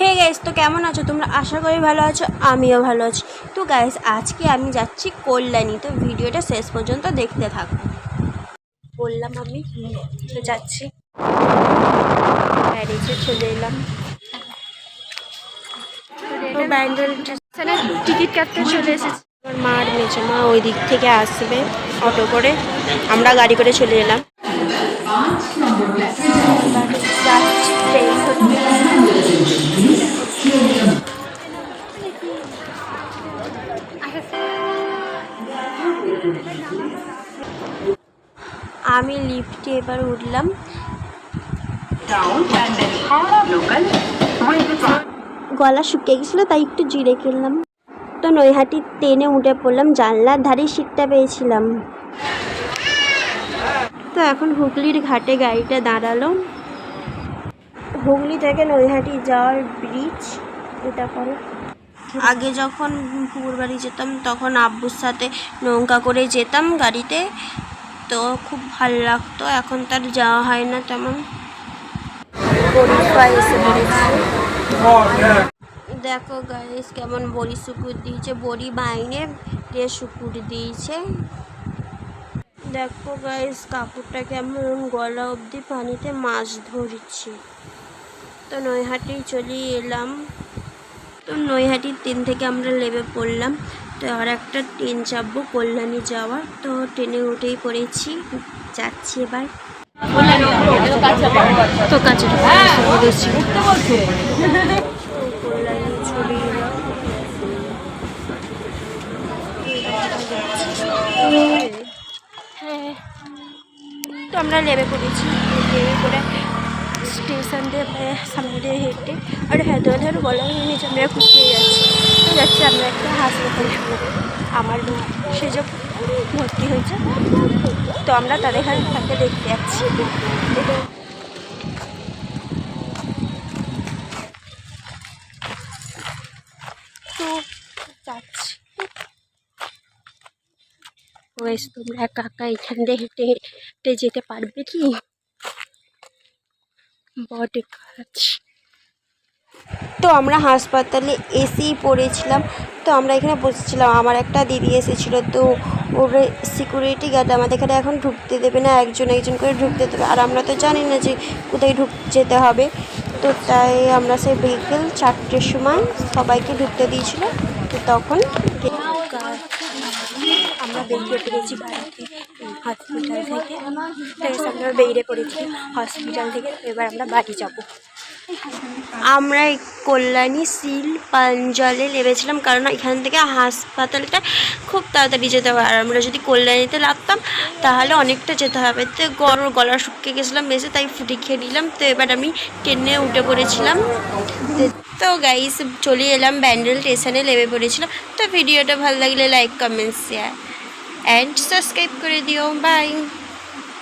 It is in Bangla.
হে গাইস তো কেমন আছো? তোমরা আশা করি ভালো আছো, আমিও ভালো আছি। তো গাইস আজকে আমি যাচ্ছি কল্যাণী, তো ভিডিওটা শেষ পর্যন্ত দেখতে থাকো। বললাম আমি যাচ্ছি। ব্যারেজে চলে এলাম। টিকিট কাটতে চলে এসেছি। আমার মা আর মা ওই দিক থেকে আসবে অটো করে। আমরা গাড়ি করে চলে এলাম। যাচ্ছি আমি লিফটে এবার উঠলাম। গলা শুকিয়ে গেছিল, তাই একটু জিরে খেললাম। তো নৈহাটি ট্রেনে উঠে পড়লাম, জানলার ধারে সিটটা পেয়েছিলাম। তো এখন হুগলির ঘাটে গাড়িটা দাঁড়াল। হুগলি থেকে নৈহাটি যাওয়ার ব্রিজ এটা করে আগে যখন পুকুর বাড়ি যেতাম, তখন আব্বুর সাথে নৌকা করে যেতাম গাড়িতে। তো খুব ভালো লাগতো, এখন তার যাওয়া হয় না তেমন। দেখো গাইস কেমন বড়ি শুকুর দিয়েছে। বড়ি বাইনে দিয়ে শুকুর দিয়েছে। দেখো গাইস কাপড়টা কেমন গলা অবধি পানিতে মাছ ধরছে। তো নৈহাটি চলে এলাম। তো নৈহাটির ট্রেন থেকে আমরা নেমে পড়লাম। তো আর একটা ট্রেন চাপবো কল্যাণী যাওয়ার। তো ট্রেনে উঠেই পড়েছি। যাচ্ছি এবার। তো হ্যাঁ তো আমরা নেমে পড়েছি। স্টেশন দিয়ে সামনে দিয়ে হেঁটে। আর হেঁটে হেঁটে বলা হয়নি যে আমরা ঘুরতে যাচ্ছি। তো যাচ্ছি, আমরা একটা হাসপাতালে। আমার সে যে ভর্তি হয়েছে, তো আমরা তাদের এখানে তাকে দেখতে যাচ্ছি। তো যাচ্ছি। তোমরা একা একা এখান দিয়ে হেঁটে হেঁটে যেতে পারবে কি? বটে কাজ তো আমরা হাসপাতালে এসেই পড়েছিলাম। তো আমরা এখানে বসেছিলাম। আমার একটা দিদি এসেছিল। তো ওর সিকিউরিটি গার্ড আমাদের এখানে এখন ঢুকতে দেবে না। একজন একজন করে ঢুকতে দেবে। আর আমরা তো জানি না যে কোথায় ঢুক যেতে হবে। তো তাই আমরা সেই ভেহিকেল চারটের সময় সবাইকে ঢুকতে দিয়েছিল। তো তখন আমরা বেরিয়ে পড়েছি বাড়িতে। হসপিটাল থেকে তাই আমরা বেরিয়ে পড়েছি হসপিটাল থেকে, এবার আমরা বাড়ি যাব। আমরা কল্যাণী, সিল, পাঞ্জলে নেমেছিলাম কারণ এখান থেকে হাসপাতালটা খুব তাড়াতাড়ি যেতে হবে আর আমরা যদি কল্যাণীতে লাগতাম তাহলে অনেকটা যেতে হবে। তো গর, গলা শুকিয়ে গেছিলাম বেশি তাই ফুটি খেয়ে নিলাম। তো এবার আমি ট্রেনে উঠে পড়েছিলাম। তো- তো গাইস চলে এলাম ব্যান্ডেল স্টেশনে নেমে পড়েছিলাম। তো ভিডিওটা ভালো লাগলে like comment share and subscribe করে দিও। বাই